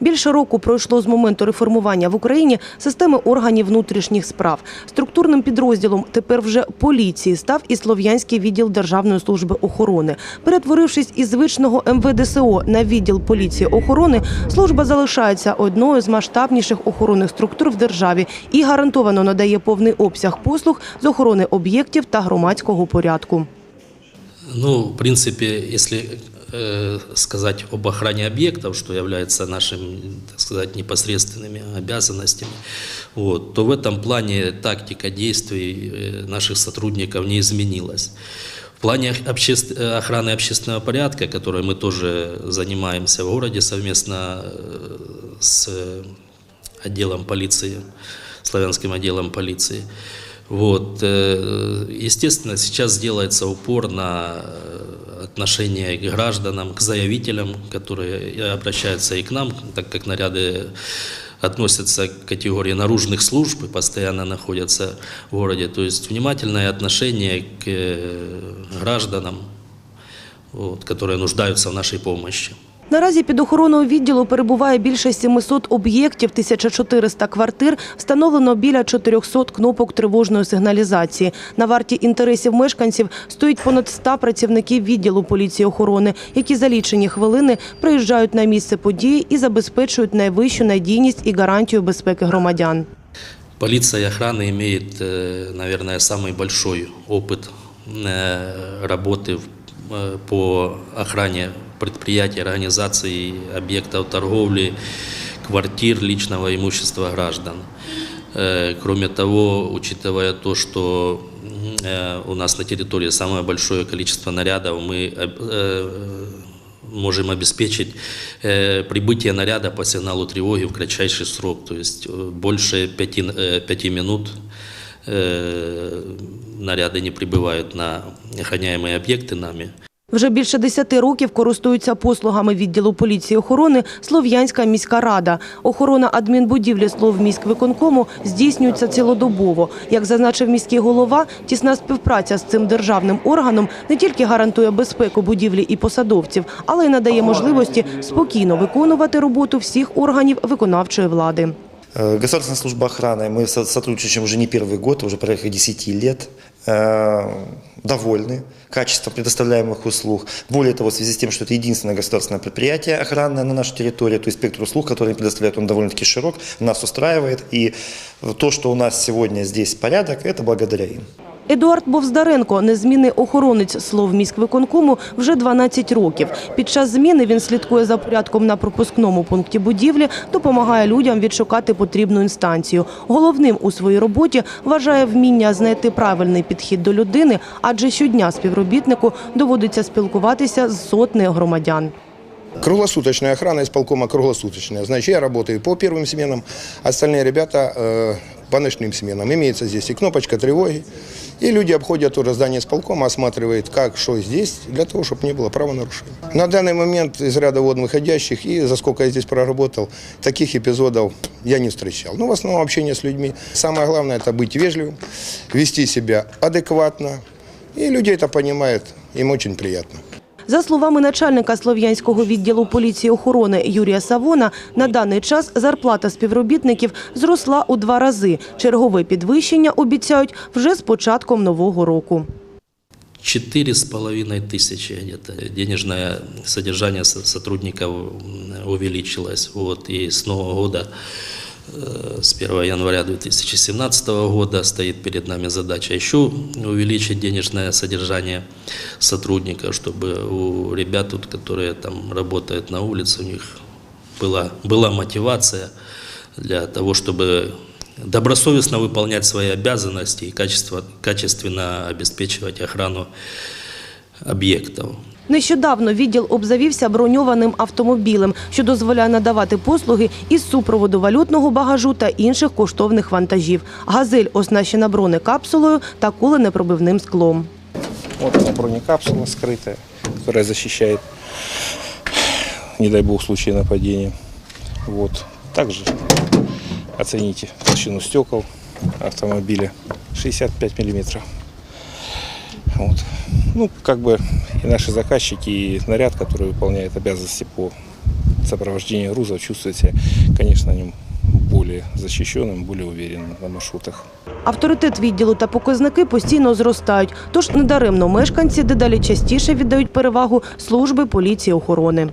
Більше року пройшло з моменту реформування в Україні системи органів внутрішніх справ. Структурним підрозділом тепер вже поліції став і Слов'янський відділ Державної служби охорони. Перетворившись із звичного МВДСО на відділ поліції охорони, служба залишається одною з масштабніших охоронних структур в державі і гарантовано надає повний обсяг послуг з охорони об'єктів та громадського порядку. Ну, в принципе, если э, сказать об охране объектов, что является нашими, так сказать, непосредственными обязанностями, вот, то в этом плане тактика действий э, наших сотрудников не изменилась. В плане обществ- э, охраны общественного порядка, которой мы тоже занимаемся в городе совместно э, с э, отделом полиции, славянским отделом полиции, вот, э, естественно, сейчас делается упор на э, отношение к гражданам, к заявителям, которые обращаются и к нам, так как наряды относятся к категории наружных служб и постоянно находятся в городе. То есть внимательное отношение к э, гражданам, вот, которые нуждаются в нашей помощи. Наразі під охороною відділу перебуває більше 700 об'єктів, 1400 квартир, встановлено біля 400 кнопок тривожної сигналізації. На варті інтересів мешканців стоїть понад 100 працівників відділу поліції охорони, які за лічені хвилини приїжджають на місце події і забезпечують найвищу надійність і гарантію безпеки громадян. Полиция охраны имеет, э, наверное, самый большой опыт э, работы в- э, по охране предприятий, организаций, объектов торговли, квартир, личного имущества граждан. Э, Кроме того, учитывая то, что э, у нас на территории самое большое количество нарядов, мы э, э, можем обеспечить э, прибытие наряда по сигналу тревоги в кратчайший срок, то есть э, больше пяти, э, пяти минут э, наряды не прибывают на охраняемые объекты нами. Вже більше 10 років користуються послугами відділу поліції охорони Слов'янська міська рада. Охорона адмінбудівлі Словміськвиконкому здійснюється цілодобово. Як зазначив міський голова, тісна співпраця з цим державним органом не тільки гарантує безпеку будівлі і посадовців, але й надає можливості спокійно виконувати роботу всіх органів виконавчої влади. Э, Государственная служба охраны, мы со- сотрудничаем уже не первый год, уже порядка 10 лет. Э, Довольны качеством предоставляемых услуг. Более того, в связи с тем, что это единственное государственное предприятие охранное на нашей территории, то есть спектр услуг, который они предоставляют, он довольно-таки широк, нас устраивает. И то, что у нас сегодня здесь порядок, это благодаря им. Едуард Бовздаренко – незмінний охоронець Словміськвиконкому вже 12 років. Під час зміни він слідкує за порядком на пропускному пункті будівлі, допомагає людям відшукати потрібну інстанцію. Головним у своїй роботі вважає вміння знайти правильний підхід до людини, адже щодня співробітнику доводиться спілкуватися з сотнею громадян. Круглосуточная охрана исполкома круглосуточная. Значит, я работаю по первым сменам, остальные ребята э, по ночным сменам. Имеется здесь и кнопочка тревоги. И люди обходят уже здание исполкома, осматривают, как, что здесь, для того, чтобы не было правонарушений. На данный момент из ряда вод выходящих, и за сколько я здесь проработал, таких эпизодов я не встречал. Ну, в основном общение с людьми. Самое главное – это быть вежливым, вести себя адекватно. И люди это понимают, им очень приятно. За словами начальника Слов'янського відділу поліції охорони Юрія Савона, на даний час зарплата співробітників зросла у два рази. Чергове підвищення обіцяють вже з початком нового року. Четыре с половиной тысячи где-то. Денежное содержание со- сотрудников м, увеличилось. Вот, и с Нового года, э, с 1 января 2017 года стоит перед нами задача еще увеличить денежное содержание сотрудников, чтобы у ребят, тут, которые там работают на улице, у них была, была мотивация для того, чтобы добросовестно выполнять свои обязанности и качество, качественно обеспечивать охрану объектов. Нещодавно відділ обзавівся броньованим автомобілем, що дозволяє надавати послуги із супроводу валютного багажу та інших коштовних вантажів. Газель оснащена бронекапсулою та куленепробивним склом. Вот она бронекапсула скрытая, которая защищает, не дай бог, в случае нападения. Вот. Также оцените толщину стекол автомобиля 65 миллиметров. Вот. Ну, как бы и наши заказчики, и наряд, который выполняет обязанности по сопровождения грузов, чувствует себя, конечно, на нем более защищенным, более уверенным на маршрутах. Авторитет відділу та показники постійно зростають. Тож недаремно мешканці дедалі частіше віддають перевагу служби поліції охорони.